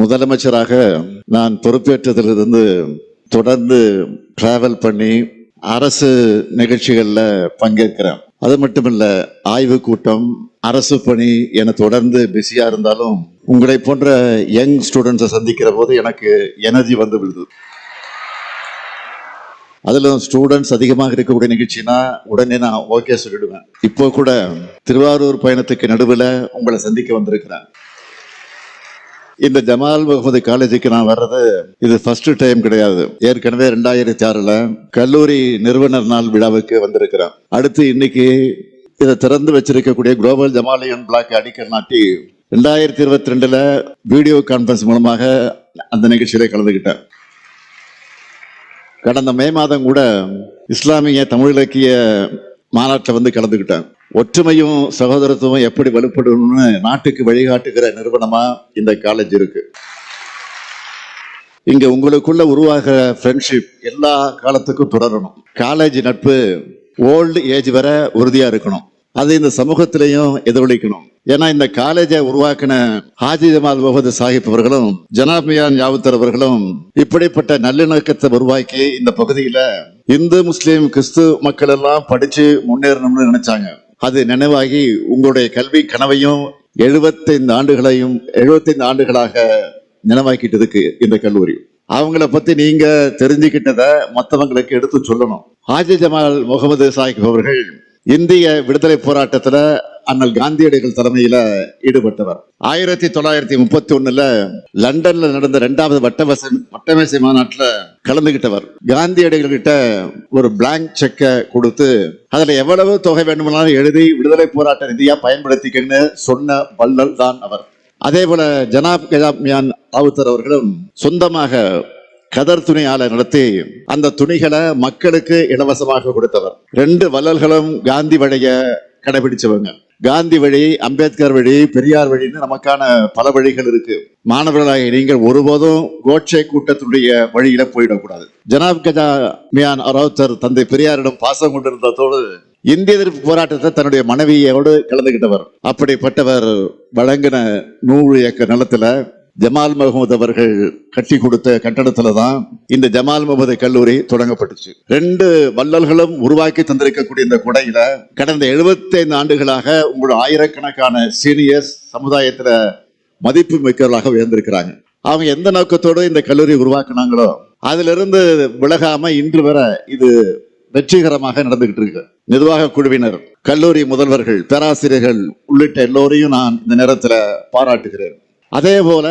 முதலமைச்சராக நான் பொறுப்பேற்றதிலிருந்து தொடர்ந்து டிராவல் பண்ணி அரசு நிகழ்ச்சிகளில் பங்கேற்கிறேன். அது மட்டுமில்ல ஆய்வு கூட்டம் அரசு பணி என தொடர்ந்து பிஸியாக இருந்தாலும் உங்களை போன்ற யங் ஸ்டூடெண்ட்ஸை சந்திக்கிற போது எனக்கு எனர்ஜி வந்து விடுது அதிலும் ஸ்டூடெண்ட்ஸ் அதிகமாக இருக்கக்கூடிய நிகழ்ச்சினா உடனே நான் ஓகே சொல்லிடுவேன். இப்போ கூட திருவாரூர் பயணத்துக்கு நடுவில் உங்களை சந்திக்க வந்திருக்கிறேன். இந்த ஜமால் முகமது காலேஜுக்கு நான் வர்றது இது ஃபர்ஸ்ட் டைம் கிடையாது. ஏற்கனவே ரெண்டாயிரத்தி ஆறுல கல்லூரி நிறுவனர் நாள் விழாவுக்கு வந்திருக்கிறேன் அடுத்து இன்னைக்கு இதை திறந்து வச்சிருக்கக்கூடிய குளோபல் ஜமாலியன் பிளாக் அடிக்கல் நாட்டி ரெண்டாயிரத்தி இருபத்தி ரெண்டுல வீடியோ கான்பரன்ஸ் மூலமாக அந்த நிகழ்ச்சியில கலந்துக்கிட்டேன் கடந்த மே மாதம் கூட இஸ்லாமிய தமிழ் இலக்கிய மாநாட்டில் வந்து கலந்துக்கிட்டேன் ஒற்றுமையும் சகோதரத்துவம் எப்படி வலுப்படணும்னு நாட்டுக்கு வழிகாட்டுகிற நிறுவனமா இந்த காலேஜ் இருக்கு. இங்க உங்களுக்குள்ள உருவாகிற ஃப்ரெண்ட்ஷிப் எல்லா காலத்துக்கும் தொடரணும். காலேஜ் நட்பு ஓல்டு ஏஜ் வரை உறுதியா இருக்கணும். அது இந்த சமூகத்திலையும் எதிரொலிக்கணும். ஏன்னா இந்த காலேஜை உருவாக்கின ஹாஜி ஜமால் முகமது சாஹிப் அவர்களும் ஜனாபியான் யாவுத்தர் அவர்களும் இப்படிப்பட்ட நல்லிணக்கத்தை உருவாக்கி இந்த பகுதியில இந்து முஸ்லீம் கிறிஸ்து மக்கள் எல்லாம் படிச்சு முன்னேறணும்னு நினைச்சாங்க. அது நினைவாகி உங்களுடைய கல்வி கனவையும் எழுபத்தைந்து ஆண்டுகளையும் எழுபத்தைந்து ஆண்டுகளாக நினைவாக்கிட்டு இருக்கு இந்த கல்லூரி. அவங்கள பத்தி நீங்க தெரிஞ்சுக்கிட்டதை மற்றவங்களுக்கு எடுத்து சொல்லணும். ஹாஜி ஜமால் முகமது சாஹிப் அவர்கள் இந்திய விடுதலை போராட்டத்துல அண்ணல் காந்தியடிகள் தலைமையில ஈடுபட்டவர். ஆயிரத்தி தொள்ளாயிரத்தி முப்பத்தி ஒண்ணுல லண்டன்ல நடந்த இரண்டாவது வட்டவச வட்டமேசை மாநாட்டுல கலந்துகிட்டவர். காந்தியடிகள் கிட்ட ஒரு பிளாங்க் செக்கை கொடுத்து அதில் எவ்வளவு தொகை வேண்டுமானாலும் எழுதி விடுதலை போராட்ட ரீதியாக பயன்படுத்திக்கன்னு சொன்ன வள்ளல் தான் அவர். அதே போல ஜனாப் கஜாப் மியான் ராவுத்தர் அவர்களும் சொந்தமாக கதர் துணி ஆலை நடத்தி அந்த துணிகளை மக்களுக்கு இலவசமாக கொடுத்தவர். ரெண்டு வள்ளல்களும் காந்தி வழிய கடைபிடிச்சவங்க. காந்தி வழி அம்பேத்கர் வழி பெரியார் வழின்னு நமக்கான பல வழிகள் இருக்கு. மாணவர்களாக நீங்கள் ஒருபோதும் கோட்சே கூட்டத்துடைய வழியில போயிடக்கூடாது. ஜனாப் கஜா மியான் ராவுத்தர் தந்தை பெரியாரிடம் பாசம் கொண்டிருந்ததோடு இந்திய எதிர்ப்பு போராட்டத்தை தன்னுடைய மனைவியோடு கலந்துகிட்டவர். அப்படிப்பட்டவர் வழங்கின நூறு ஏக்கர் நிலத்துல ஜமால் முகமது அவர்கள் கட்டி கொடுத்த கட்டடத்துல தான் இந்த ஜமால் முகமது கல்லூரி தொடங்கப்பட்டுச்சு. ரெண்டு வள்ளல்களும் உருவாக்கி தந்திருக்கக்கூடிய இந்த குடையில கடந்த 75 ஆண்டுகளாக உங்களோட ஆயிரக்கணக்கான சீனியர்ஸ் சமுதாயத்துல மதிப்பு மிக்கவர்களாக உயர்ந்திருக்கிறாங்க. அவங்க எந்த நோக்கத்தோடு இந்த கல்லூரி உருவாக்குனாங்களோ அதிலிருந்து விலகாம இன்று வரை இது வெற்றிகரமாக நடந்துகிட்டு இருக்கு. நிர்வாக குழுவினர் கல்லூரி முதல்வர்கள் பேராசிரியர்கள் உள்ளிட்ட எல்லோரையும் நான் இந்த நேரத்தில் பாராட்டுகிறேன். அதே போல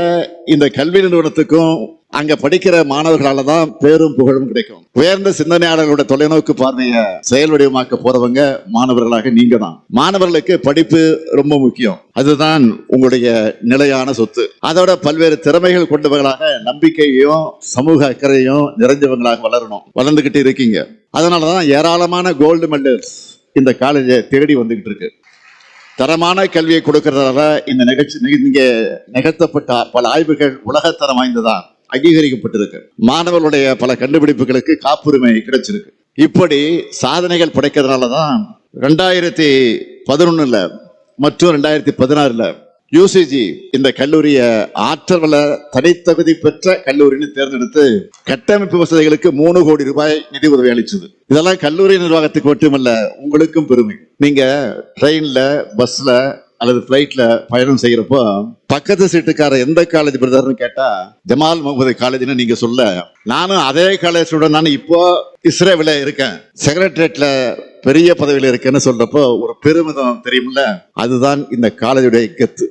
இந்த கல்வி நிறுவனத்துக்கும் அங்க படிக்கிற மாணவர்களால தான் பேரும் புகழும் கிடைக்கும். உயர்ந்த சிந்தனையாளர்களோட தொலைநோக்கு பார்வையை செயல் வடிவமாக்க போறவங்க மாணவர்களாக நீங்க தான் மாணவர்களுக்கு படிப்பு ரொம்ப முக்கியம். அதுதான் உங்களுடைய நிலையான சொத்து. அதோட பல்வேறு திறமைகள் கொண்டவர்களாக நம்பிக்கையையும் சமூக அக்கறையும் நிறைஞ்சவங்களாக வளரணும். வளர்ந்துகிட்டு இருக்கீங்க. அதனாலதான் ஏராளமான கோல்டு மெடல்ஸ் இந்த காலேஜை தேடி வந்துகிட்டு இருக்கு. தரமான கல்வியை கொடுக்கறதால இந்த நிகழ்ச்சி இங்கே நிகழ்த்தப்பட்ட பல ஆய்வுகள் உலகத்தரம் வாய்ந்ததான் அங்கீகரிக்கப்பட்டிருக்கு. மாணவர்களுடைய பல கண்டுபிடிப்புகளுக்கு காப்புரிமை கிடைச்சிருக்கு. இப்படி சாதனைகள் படைக்கிறதுனால தான் ரெண்டாயிரத்தி பதினொன்னுல மற்றும் ரெண்டாயிரத்தி பதினாறுல யூசிஜி இந்த கல்லூரிய ஆற்றல் வள தனித்தகுதி பெற்ற கல்லூரின்னு தேர்ந்தெடுத்து கட்டமைப்பு வசதிகளுக்கு மூணு கோடி ரூபாய் நிதி உதவி அளிச்சது இதெல்லாம் கல்லூரி நிர்வாகத்துக்கு மட்டுமல்ல உங்களுக்கும் பெருமை. நீங்க ட்ரெயின்ல பஸ்ல அல்லது பிளைட்ல பயணம் செய்யறப்போ பக்கத்து சீட்டுக்கார எந்த காலேஜ் பிரதர்னு கேட்டா ஜமால் முகமது காலேஜ்னு நீங்க சொல்ல நானும் அதே காலேஜ் ஸ்டூடெண்ட் நான் இப்போ இஸ்ரேவில் இருக்கேன். செக்ரட்டரியேட்ல பெரிய பதவியில் இருக்கேன்னு சொல்றப்போ ஒரு பெருமிதம் தெரியுமில்ல? அதுதான் இந்த காலேஜுடைய கெத்து.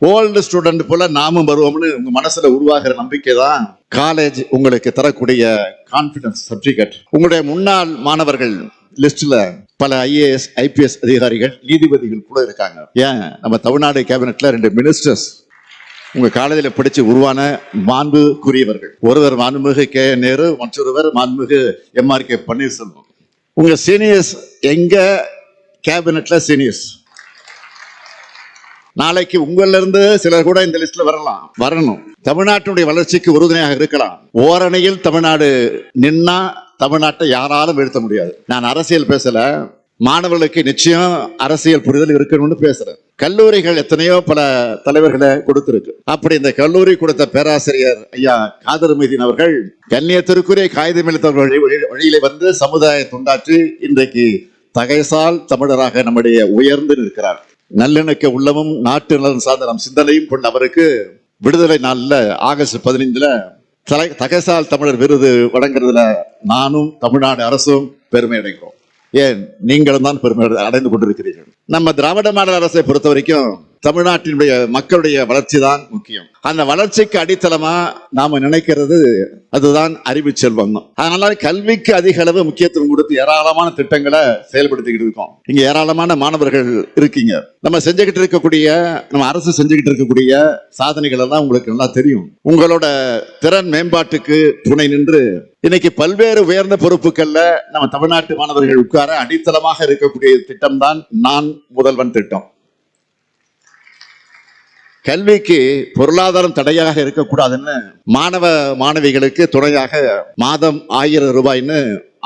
ஓல்டு ஸ்டூடெண்ட் போல நாமும் வருவோம்னு உங்க மனசுல உருவாகிற நம்பிக்கை தான் காலேஜ் உங்களுக்கு தரக்கூடிய கான்பிடன்ஸ் சர்டிபிகேட் உங்களுடைய முன்னாள் மாணவர்கள் லிஸ்ட்ல பல ஐஏஎஸ் ஐபிஎஸ் அதிகாரிகள் நீதிபதிகள் கூட இருக்காங்க. ஏன்? நம்ம தமிழ்நாடு கேபினெட்ல ரெண்டு மினிஸ்டர்ஸ் உங்க காலேஜில் படிச்சு உருவான மாண்புக்குரியவர்கள். ஒருவர் மாண்புமிகு கே. நேரு மற்றொருவர் மாண்புமிகு எம்ஆர் கே. பன்னீர்செல்வம். உங்க சீனியர்ஸ் எங்க கேபினெட்ல சீனியர்ஸ் நாளைக்கு உங்கள்ல இருந்து சிலர் கூட இந்த லிஸ்ட்ல வரலாம் வரணும். தமிழ்நாட்டினுடைய வளர்ச்சிக்கு உறுதுணையாக இருக்கலாம். ஓரணியில் தமிழ்நாடு நின்னா தமிழ்நாட்டை யாராலும் வீழ்த்த முடியாது. நான் அரசியல் பேசல மாணவர்களுக்கு நிச்சயம் அரசியல் புரிதல் இருக்கணும்னு பேசுறேன். கல்லூரிகள் எத்தனையோ பல தலைவர்களை கொடுத்திருக்கு. அப்படி இந்த கல்லூரி கொடுத்த பேராசிரியர் ஐயா காதர் மீதீன் அவர்கள் கண்ணியத்திற்குரிய காகிதம் எழுத்தவர்கள் வழி- வழி- வழியிலே வந்து சமுதாய தொண்டாற்றி இன்றைக்கு தகைசால் தமிழராக நம்முடைய உயர்ந்து நிற்கிறார். நல்லிணக்க உள்ளமும் நாட்டு நலன் சார்ந்த நம் சிந்தனையும் கொண்ட அவருக்கு விடுதலை நாள்ல ஆகஸ்ட் பதினைந்துல தலை தகசால் தமிழர் விருது வழங்குறதுல நானும் தமிழ்நாடு அரசும் பெருமை அடைகிறோம். ஏன்? நீங்களும் தான் பெருமை அடைந்து கொண்டிருக்கிறீர்கள். நம்ம திராவிட மாடல் அரசை பொறுத்த வரைக்கும் தமிழ்நாட்டினுடைய மக்களுடைய வளர்ச்சி தான் முக்கியம். அந்த வளர்ச்சிக்கு அடித்தளமா நாம நினைக்கிறது அதுதான் அறிவு செல்வம். அதனால கல்விக்கு அதிக அளவு முக்கியத்துவம் கொடுத்து ஏராளமான திட்டங்களை செயல்படுத்திக்கிட்டு இருக்கோம். இங்க ஏராளமான மாணவர்கள் இருக்கீங்க. நம்ம செஞ்சுக்கிட்டு இருக்கக்கூடிய நம்ம அரசு செஞ்சுக்கிட்டு இருக்கக்கூடிய சாதனைகள் எல்லாம் உங்களுக்கு நல்லா தெரியும். உங்களோட திறன் மேம்பாட்டுக்கு துணை நின்று இன்னைக்கு பல்வேறு உயர்ந்த பொறுப்புகள்ல நம்ம தமிழ்நாட்டு மாணவர்கள் உட்கார அடித்தளமாக இருக்கக்கூடிய திட்டம் தான் நான் முதல்வன் திட்டம். கல்விக்கு பொருளாதாரம் தடையாக இருக்கக்கூடாதுன்னு மாணவ மாணவிகளுக்கு துணையாக மாதம் ஆயிரம் ரூபாய்ன்னு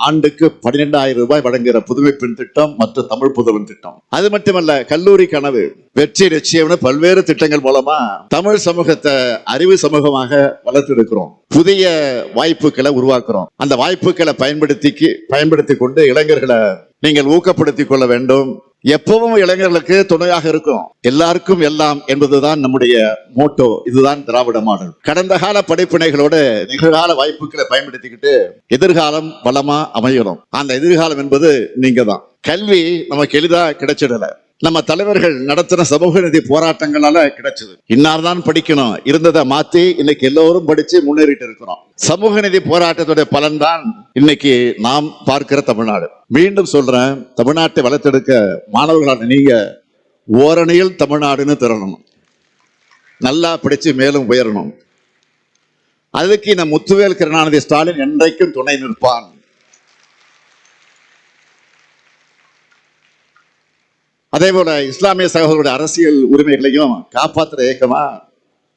ஆண்டுக்கு பன்னிரெண்டாயிரம் ரூபாய் வழங்குகிற புதுமை பெண் திட்டம் மற்றும் தமிழ் புதல்வன் திட்டம். அது மட்டுமல்ல கல்லூரி கனவு வெற்றி நிச்சயம்னு பல்வேறு திட்டங்கள் மூலமா தமிழ் சமூகத்தை அறிவு சமூகமாக வளர்த்தெடுக்கிறோம் புதிய வாய்ப்புகளை உருவாக்குறோம். அந்த வாய்ப்புகளை பயன்படுத்தி பயன்படுத்தி கொண்டு இளைஞர்களை நீங்கள் ஊக்கப்படுத்திக் கொள்ள வேண்டும். எப்பவும் இளைஞர்களுக்கு துணையாக இருக்கும். எல்லாருக்கும் எல்லாம் என்பதுதான் நம்முடைய மோட்டோ. இதுதான் திராவிட மாடல். கடந்த கால படிப்பினைகளோடு நிகழ்கால வாய்ப்புகளை பயன்படுத்திக்கிட்டு எதிர்காலம் வளமா அமையணும். அந்த எதிர்காலம் என்பது நீங்க தான் கல்வி நமக்கு எளிதா கிடைச்சிடல. நம்ம தலைவர்கள் நடத்தின சமூக நிதி போராட்டங்களால கிடைச்சது. இன்னார்தான் படிக்கணும். இருந்ததை மாத்தி இன்னைக்கு எல்லோரும் படிச்சு முன்னேறிட்டு இருக்கிறோம். சமூக நிதி போராட்டத்துடைய பலன்தான் இன்னைக்கு நாம் பார்க்கிற தமிழ்நாடு. மீண்டும் சொல்றேன் தமிழ்நாட்டை வளர்த்தெடுக்க மாணவர்களான நீங்க ஓரணியில் தமிழ்நாடுன்னு திரளணும். நல்லா படிச்சு மேலும் உயரணும். அதுக்கு இந்த முத்துவேல் கருணாநிதி ஸ்டாலின் என்றைக்கும் துணை நிற்பான். அதே போல இஸ்லாமிய சகோதரருடைய அரசியல் உரிமைகளையும் காப்பாற்றுற இயக்கமா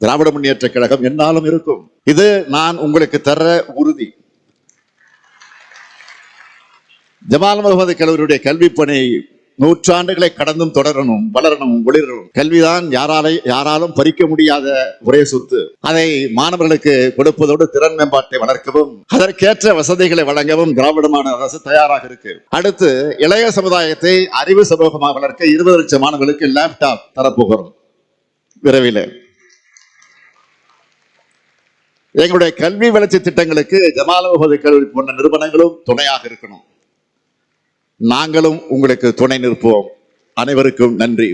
திராவிட முன்னேற்ற கழகம் என்னாலும் இருக்கும். இது நான் உங்களுக்கு தர்ற உறுதி. ஜமால் முகமது கல்லூரியுடைய கல்வி பணி நூற்றாண்டுகளை கடந்தும் தொடரணும் வளரணும் ஒளிரணும். கல்விதான் யாராலை யாராலும் பறிக்க முடியாத ஒரே சொத்து. அதை மாணவர்களுக்கு கொடுப்பதோடு திறன் மேம்பாட்டை வளர்க்கவும் அதற்கேற்ற வசதிகளை வழங்கவும் திராவிடமான அரசு தயாராக இருக்கு. அடுத்து இளைய சமுதாயத்தை அறிவு சமூகமாக வளர்க்க இருபது லட்சம் மாணவர்களுக்கு லேப்டாப் தரப்போகிறோம். விரைவில். எங்களுடைய கல்வி வளர்ச்சி திட்டங்களுக்கு ஜமால் முகமது கல்லூரி போன்ற நிறுவனங்களும் துணையாக இருக்கணும். நாங்களும் உங்களுக்கு துணை நிற்போம். அனைவருக்கும் நன்றி.